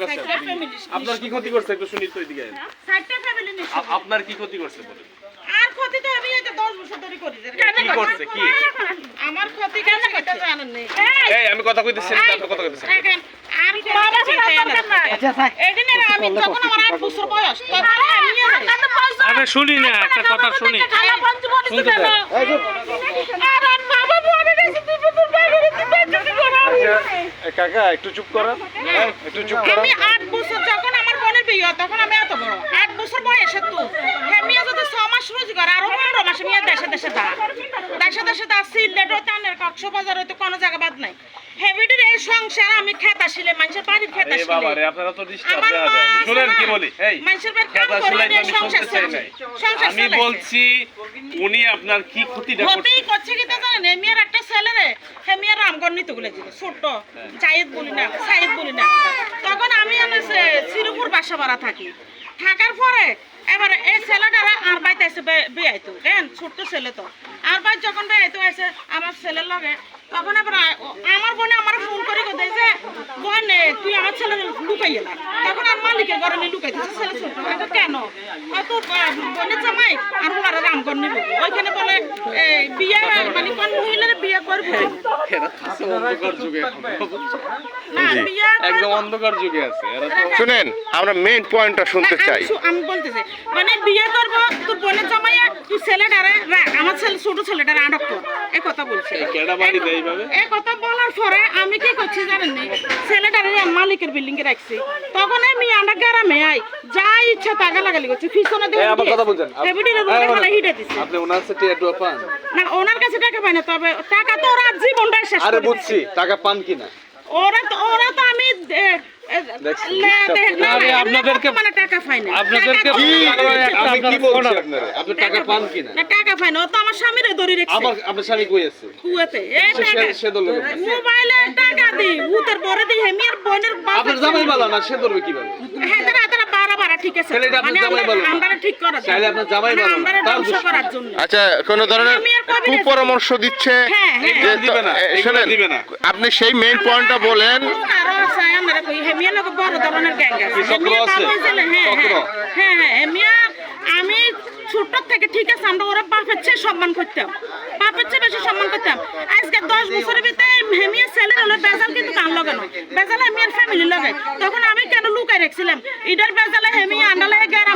family আপনার কি ক্ষতি করছে? একটু শুনি তো এদিকে। আ- আপনার কি ক্ষতি করছে বলেন। আর ক্ষতি তো আমি এই যে বছর ধরে করি কি করছে? কি? আমার ক্ষতি কেন এটা জানেন নি এই আমি কথা কইতেছি না আপনি কথা কইতেছেন। আর বাবা চিন্তাই না। এদিনে আমি তখন আমার আট বছর বয়স তখন আমি আরে শুনি না একটা কথা শুনি। শুনতে। আর আর বাবা বলে দিয়েছে, তুই তো তোর বাইরে রেখে বেঁচে করা। কাকা একটু চুপ করেন। হ্যাঁ, একটু চুপ করেন। আমি আট বছর যখন আমার বোনের বিয়ে তখন আমি এত বড়। আট বছর বয়সে তো। হ্যাঁ মিয়া যদি ছ মাস রোজগার আরও পনেরো মাসে মিয়া দেশে দেশে দা দেশে দেশে দা সিলেট হইতে আনের কক্সবাজার হইতে কোনো জায়গা বাদ নাই। হেভিডির সংসার আমি খেতা শিলে মানুষের বাড়ির খেতা এই শিলে বাবা রে আপনারা তো ডিস্টার্ব আমার যায়। শুনেন কি বলি? এই মানুষের বাড়ির আমি সংসার চাই নাই আমি বলছি উনি আপনার কি ক্ষতিটা করছে? কি তা জানেন? এই মেয়ের একটা ছেলে রে হে মেয়ের রামগড় নিতে গুলো ছিল ছোট্ট জায়েদ বলি না সাইদ বলি না। তখন আমি এনে শ্রীপুর বাসা ভাড়া থাকি। থাকার পরে এবার এই ছেলেটারা আর বাইতে এসে বেয়াইতো দেন ছোট্ট ছেলে তো। আর বাই যখন বেয়াইতো এসে আমার ছেলের লগে তখন এবার আ- ও- আমার বোনে আমার ফোন করে কোথায় যে বোন তুই আমার ছেলে লুকাইয়ে না তখন আর মালিকের ঘরে নিয়ে লুকাইতেছে ছেলে ছোট কেন? হয়তো বোনের জামাই আর ওনারা রামগড় নিব ওইখানে বলে বিয়ে মানে কোন মহিলার বিয়ে করব? একদম অন্ধকার যুগে আছে শুনেন আমরা মেইন পয়েন্টটা শুনতে চাই। আমি বলতেছি মানে বিয়ে করব তোর বোনের জামাই তুই ছেলেটারে রা- আমার ছেলে ছোট ছেলেটারে আটক কর। এই কথা বলছে। কেডা বাড়ি দেয় এইভাবে? এই কথা বলার পরে আমি কি করছি জানেন নি? ছেলেটারে মালিকের বিল্ডিং এ রাখছি। তখন আমি আন্ডা গ্রামে আই যা ইচ্ছা তাগা লাগালি করছি। পিছনে এই আবার কথা বলছেন। টেবিলের উপরে বলেন। হিটে দিছে। আপনি ওনার সাথে টিয়া পান? না ওনার কাছে টাকা পাই না তবে টাকা তো ওরা জীবনটাই শেষ আরে বুঝছি টাকা পান কিনা? ওরা তো ওরা তো আমি আপনাদেরকে- টাকা আপনাদেরকে কি- আপনারে আপনি পান কিনা? টাকা পাই না ও তো আমার স্বামীরে দড়ি রেখেছে। আমার আপনার স্বামী কই আছে? কুয়াতে। এই টাকা। সে- দলে মোবাইলে টাকা দি উতের পরে দি হেমিয়ার বোনের বাপ আপনার জামাই বালা না? সে ধরবে কীভাবে? হ্যাঁ তারা তারা বারা বারা ঠিক আছে। তাহলে এটা আপনার মানে জামাই আমরা- বলো। আমরা ঠিক জন্য। তাহলে আপনার জামাই মানে বলো। আমরা তার ধ্বংস করার জন্য। আচ্ছা কোন ধরনের কুপরামর্শ দিচ্ছে? হ্যাঁ, হ্যাঁ। যে দিবে না, এ, এগুলো না। আপনি সেই মেইন পয়েন্টটা বলেন আরও আছে, আমরা কই, হেমিয়ার লোক বড় ধরনের গ্যাং আছে। চক্র আছে? হ্যাঁ, হ্যাঁ, হ্যাঁ, হ্যাঁ, আমি ছোট থেকে ঠিক আছে, আমরা ওরা বাপের চেয়ে সম্মান করতাম। বাপের চেয়ে বেশি সম্মান করতাম। আজকে দশ বছরের ভিতরে হেমিয়া ছেলের হলে বেজাল কিন্তু কান লাগানো। বেজাল হেমিয়ার ফ্যামিলি লাগে। তখন আমি কেন লুকাই রেখেছিলাম? ইডার বেজালে হেমিয়া আন্ডালে গ্রামে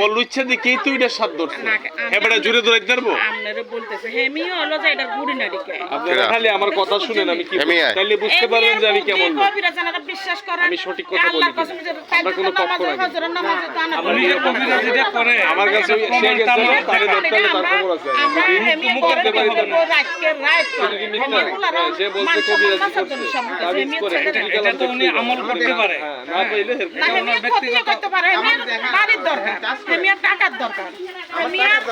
ও লুচ্চা দিকেই তো এটা সাত ধরছে? এবারে জুড়ে ধরে পারব? আপনারা বলতেছে হেমিও হলো যে এটার বুড়ি নারী কে আপনারা খালি আমার কথা শুনেন আমি কি। তাইলে বুঝতে পারবেন যে আমি কেমন লোক। বিশ্বাস করেন আমি সঠিক কথা বলি আল্লাহর কসম যে আমরা কোনো না। তো আনা আপনি যে কবিরাজিটা করে আমার কাছে সে গেছে তারে ধরতে তার খবর আছে। আমরা হেমিয়া মুখের করে ব্যাপারে দিব, জানি। রাতকে রাত। করে। কি মিথ্যা? হেমিয়াগুলারও হ্যাঁ, সে বলছে সম্মান কবিরাজি বাঁচার জন্য করছে। সব বলতেছে। তাবিজ হেমিয়া করে, এটা এটা তো উনি আমল করতে পারে। হ্যাঁ, না পাইলে না, হেমিয়া করতে পারে, হেমিয়ার বাড়ির দরকার, টাকার দরকার।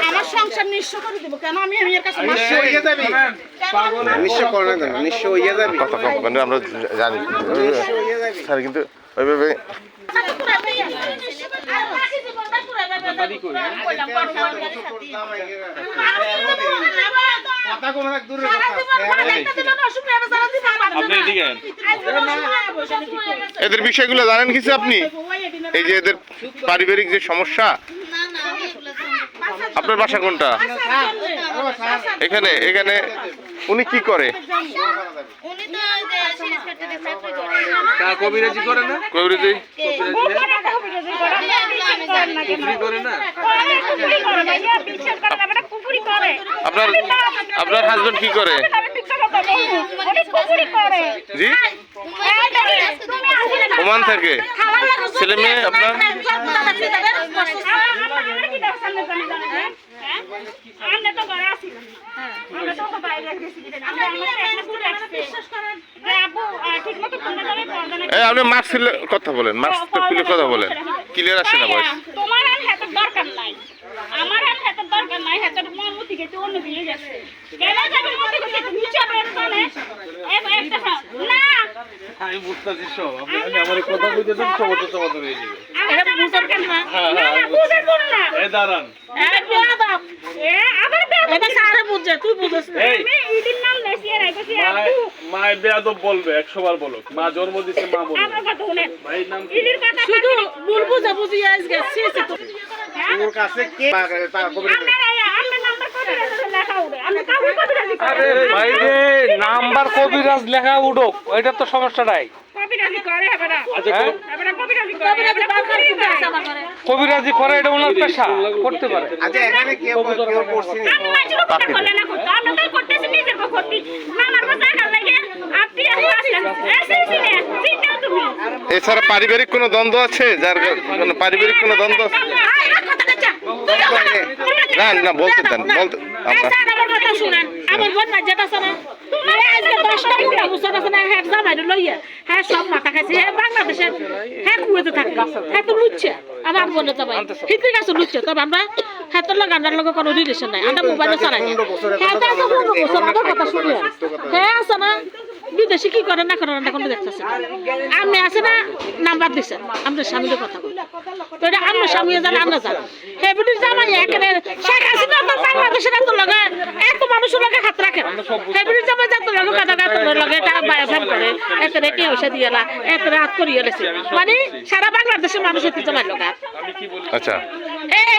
আমার সংসার নিঃস্ব করে দিব, কেন? আমি হেমিয়ার কাছে মাস। হইয়া যাবি। নিশ্চয় করে না নিশ্চয় হইয়া যাবে। কথা মানে আমরা জানি। স্যার কিন্তু ওইভাবে কথা কোন এক দূরে আপনি এদিকে এদের বিষয়গুলো জানেন কিছু আপনি? এই যে এদের পারিবারিক যে সমস্যা আপনার বাসা কোনটা? এখানে এখানে। উনি কি করে? কবিরাজি করে না? কবিরাজি? আপনার আপনার হাজবেন্ড কি করে? জি? ওমান থাকে। ছেলে মেয়ে আপনার? এই আপনি মাস্ক কথা বলেন মাস্ক তো খুলে কথা বলেন। ক্লিয়ার আসে না ভয়েস তোমার আর হাতের দরকার নাই। আমার আর হাতের দরকার নাই হাতের মমতি গেছে অন্য দিকে গেছে। কেন যাবে মনে করছে তুমি যাবে এখানে এই একটা না। আমি বুঝতেছি সব। আপনি আমার কথা বুঝতেছেন সমস্যা সমাধান হয়ে যাবে। এটা বুঝার কেন না হ্যাঁ না হ্যাঁ না বুঝে কোন না। এই দাঁড়ান। এ আবার এটা বেয়াদব বলবে একশো বার বলুক। মা জন্ম মা বলবে। শুধু তোর কাছে কে আপনার নাম্বার কত লেখা? উড়ে। আমি কাউকে কত রাজি আরে ভাই রে নাম্বার কবিরাজ লেখা উঠোক ওইটা তো সমস্যা নাই। না না না কবিরাজি করে এটা ওনার পেশা করতে পারে। আচ্ছা এখানে কেউ কেউ করছে নি? আমি মাঝে করতে বলে না করতে। আমরা তো করতেছি নিজের করতে মামার কথা কাল লাগে আপনি আর আসলেন। এসে সিনে চিন্তা তুমি এছাড়া পারিবারিক কোনো দ্বন্দ্ব আছে? যার কোনো পারিবারিক কোনো দ্বন্দ্ব আছে? না না বলতে দেন বলতে আমার কথা শুনেন। আমার বোন মাঝেটা আছে না। এই আজকে দশটা পনেরো বছর আছে না হ্যাঁ জামাই লইয়া হ্যাঁ সব মাথা খাইছে হ্যাঁ বাংলাদেশে হ্যাঁ কুয়েতে থাকে হ্যাঁ তো লুচ্ছে। আমার বোনের জামাই ঠিক আছে লুচ্ছে তবে আমরা হ্যাঁ তোর লগে আমার লগে কোনো রিলেশন নাই আমরা মোবাইলে চালাই। হ্যাঁ তো পনেরো বছর আমার কথা শুনি হ্যাঁ আছে না বিদেশে কি করে? না করে না কোনো দেখতেছে। আপনি আছে না? নাম্বার দিচ্ছেন আমাদের স্বামীদের কথা তো এটা আমরা স্বামী জানে, আমরা জানি। হ্যাঁ বিটির জামাই এখানে শেখ হাসিনা তো বাংলাদেশের এত লগে, এত মানুষের লগে হাত রাখে হ্যাঁ বিটির জামাই যত লগে কথা এত লগে টাকা বায়োফান করে এত রেখে ওষা দিয়ে এলা এত হাত করিয়ে মানে সারা বাংলাদেশের মানুষের জামাই লগে। আচ্ছা।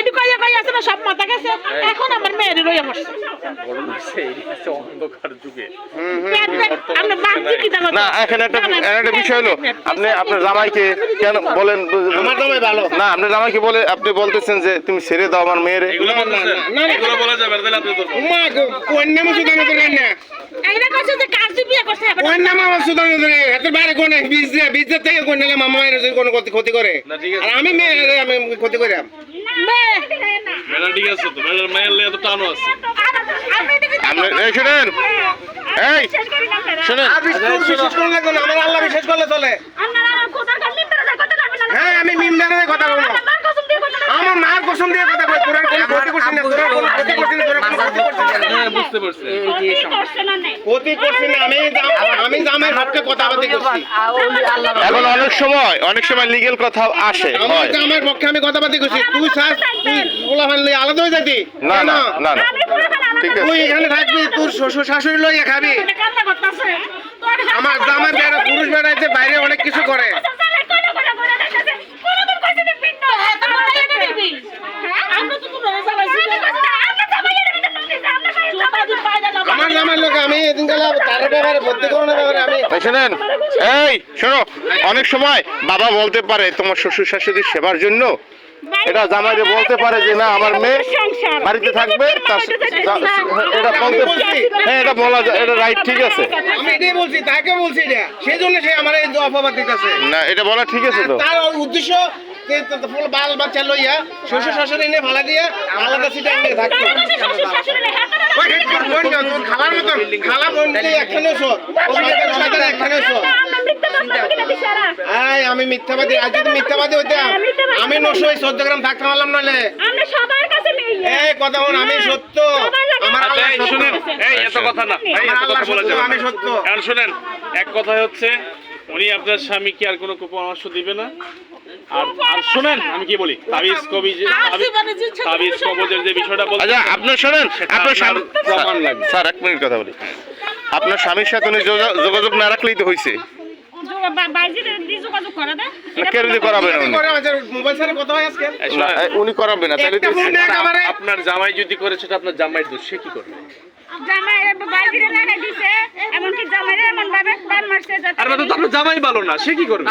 এটু কইয়া কইয়া আছে না সব মাথা গেছে এখন আমার মেয়ের রইয়া না এখানে একটা একটা বিষয় হলো আপনি আপনার জামাইকে কেন বলেন আমার জামাই ভালো না আপনার জামাইকে বলে আপনি বলতেছেন যে তুমি ছেড়ে দাও আমার মেয়ের এগুলো বলতেছেন এগুলো বলা যাবে না তাহলে আপনি তো এইটা কইছে যে কাজ বিয়ে করতে হবে ক্ষতি করে। না ঠিক আছে। আর আমি মেয়ে আমি ক্ষতি করে মেয়ে ঠিক আছে তো মেয়ের তো টানো আছে। আমি এদিকে আপনি এই শুনেন। এই শেষ করি না আপনারা শুনেন বিশ্বাস করলে কোনো? আমার আল্লাহ বিশ্বাস করলে চলে। হ্যাঁ আমি মিমদানের কথা বলব। আমার মার কসম দিয়ে কথা এখন অনেক সময় অনেক সময় লিগেল কথা আসে আমি জামের পক্ষে আমি করছি তুই আলাদা হয়ে। যাতি না না তুই এখানে থাকবি তোর শ্বশুর শাশুড়ি লইয়া খাবি আমার বেড়া পুরুষ বেড়াইতে বাইরে অনেক কিছু করে আমরা তো কোনো রেজাল্ট আমার লোক আমি এদিন গেলে তার ব্যাপারে ভর্তি করানোর ব্যাপারে আমি এই এই শোনো অনেক সময় বাবা বলতে পারে তোমার শ্বশুর শাশুড়ির সেবার জন্য। এটা জামাইরে বলতে পারে যে না আমার মেয়ে বাড়িতে থাকবে এটা বলতে হ্যাঁ এটা বলা যায় এটা রাইট ঠিক আছে। আমি এটাই বলছি তাকে বলছি এটা সেই জন্য সে আমার এই অপবাদ দিতেছে। না এটা বলা ঠিক আছে তো। তার উদ্দেশ্য ফুল বাল বাচ্চা লইয়া শ্বশুর শাশুড়ি এনে ভাড়া দিয়া আলাদা সিটে নিয়ে খালার মতন খালা একখানে একখানে আয় আমি মিথ্যাবাদী আজ যদি মিথ্যাবাদী হইতাম আমি নশো ওই চোদ্দ গ্রাম থাকতে পারলাম নলে আমরা সবার কাছে মেয়ে এই কথা আমি সত্য। আমার। শুনেন এই এত কথা না। আমি সত্য। শুনেন এক কথা হচ্ছে উনি আপনার স্বামীকে আর কোনো পরামর্শ দিবে না। আর আর শুনেন আমি কি বলি? তাবিজ কবি তাবিজ- তাবিজ কবজের যে বিষয়টা বলছেন আচ্ছা আপনার শোনেন আপনার স্বামী প্রমাণ লাগবে। স্যার এক মিনিট কথা বলি। আপনার স্বামীর সাথে উনি যোগাযোগ না রাখলেই তো উনি? হয় না, আপনার জামাই যদি করে সেটা আপনার জামাইয়ের দোষ সে কি করবে? জামাই ভালো না সে কি করবে?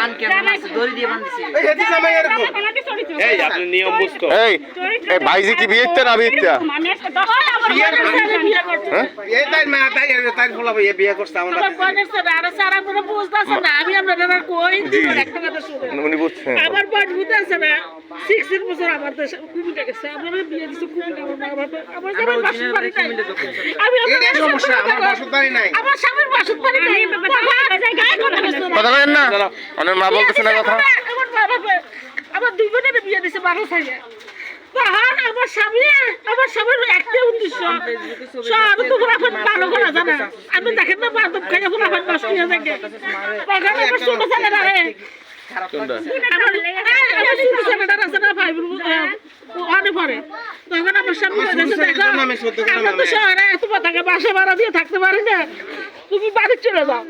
এই হেতি জামাই এরকম জামাই চরিত্র এই আপনি নিয়ম বুঝতো। এই এই ভাইজি কি মানে বিয়ে না বিয়ে কথা বলছে না। কথা বলেন না অনেক মা বলতেছে না কথা। আমার আমার দুই বোনের বিয়ে দিছে বারো সাইয়া আমার স্বামী আমার স্বামীর উদ্দেশ্য। সব তো ভালো করা জানা। দেখেন না বাদব খাইয়া নষ্ট হয়ে থাকে তখন আমার ছোট ছেলেরা পারি না। তুমি বাড়ি চলে যাও।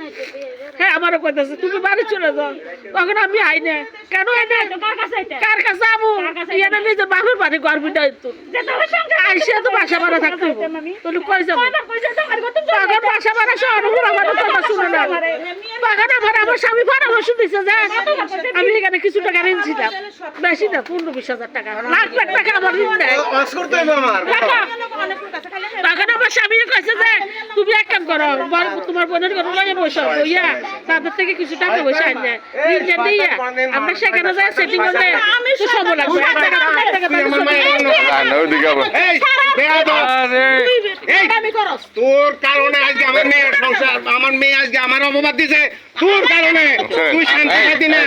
হ্যাঁ আমারও কইতেছে তুমি বাড়ি চলে যাও। তখন আমি আইনে কেন আইনে কার কাছে কার কাছে যাব? ইয়ানা নিজের বাপের বাড়ি গর্বিত হইতো আইসে তো বাসা ভাড়া থাকতে তাহলে কই যাব? তখন বাসা ভাড়া শহরে পুরো আমার কথা শুনে না। তখন আমার আমার স্বামী পরামর্শ দিছে যে আমি এখানে কিছু টাকা ঋণ ছিলাম বেশি না পনেরো বিশ হাজার টাকা। লাখ লাখ টাকা আমার ঋণ দেয় তখন আমার স্বামী কইছে যে তুমি এক কাম করো তোমার বোনের ঘরে লয়ে বসো বইয়া। তাদের থেকে কিছু টাকা পয়সা আনে নিজে দিয়া আমরা সেখানে যাই সেটিং করে আমি তো সব লাগবে। এক টাকা এক টাকা আমার তোর কারণে আজকে মেয়ের সংসার আমার মেয়ে আজকে আমার অপবাদ দিছে। তোর কারণে। তুই শান্তি না।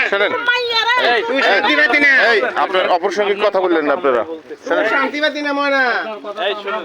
তুই শান্তি পাতি না। আপনার অপর সঙ্গে কথা বললেন না আপনারা। শান্তি পাতি না ময়না। এই শুনুন।